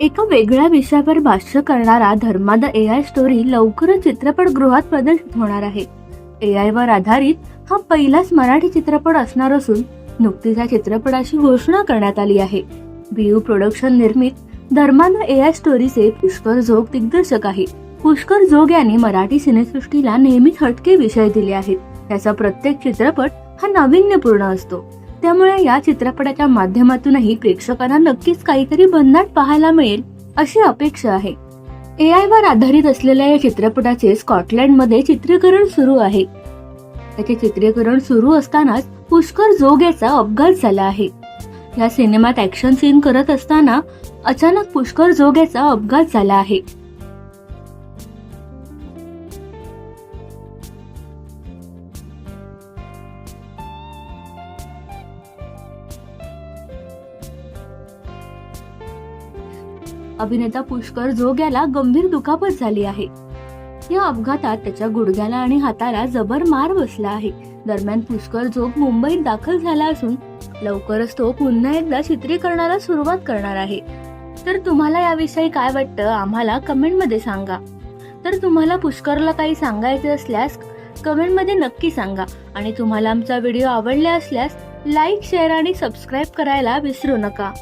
एका वेगळ्या विषयावर भाष्य करणारा धर्माद ए आय स्टोरी लवकरच चित्रपटगृहात प्रदर्शित होणार आहे. ए आय वर आधारित हा पहिलाच मराठी चित्रपट असणार असून नुकतीच या चित्रपटाची घोषणा करण्यात आली आहे. बीयू प्रोडक्शन निर्मित धर्मांध ए आय स्टोरीचे पुष्कर जोग दिग्दर्शक आहे. पुष्कर जोग यांनी मराठी सिनेसृष्टीला नेहमीच हटके विषय दिले आहेत. त्याचा प्रत्येक चित्रपट हा नाविन्यपूर्ण असतो. त्यामुळे या चित्रपटाच्या माध्यमातूनही प्रेक्षकांना नक्कीच काहीतरी भन्नाट पाहायला मिळेल अशी अपेक्षा आहे. ए आय वर आधारित असलेल्या या चित्रपटाचे स्कॉटलँडमध्ये चित्रीकरण सुरू आहे. त्याचे चित्रीकरण सुरू असतानाच पुष्कर जोग याचा अपघात झाला आहे. या सिनेमात ऍक्शन सीन करत असताना अचानक पुष्कर जोग याचा अपघात झाला आहे. अभिनेता पुष्कर जोग याला गंभीर दुखापत झाली आहे. या अपघातात त्याच्या गुडघ्याला आणि हाताला जबर मार बसला आहे. दरम्यान पुष्कर जोग मुंबईत दाखल झाला असून लवकरच तो पुन्हा एकदा चित्रीकरणाला सुरुवात करणार आहे. तर तुम्हाला याविषयी काय वाटतं आम्हाला कमेंटमध्ये सांगा. तर तुम्हाला पुष्करला काही सांगायचे असल्यास कमेंटमध्ये नक्की सांगा. आणि तुम्हाला आमचा व्हिडिओ आवडला असल्यास लाईक शेअर आणि सबस्क्राईब करायला विसरू नका.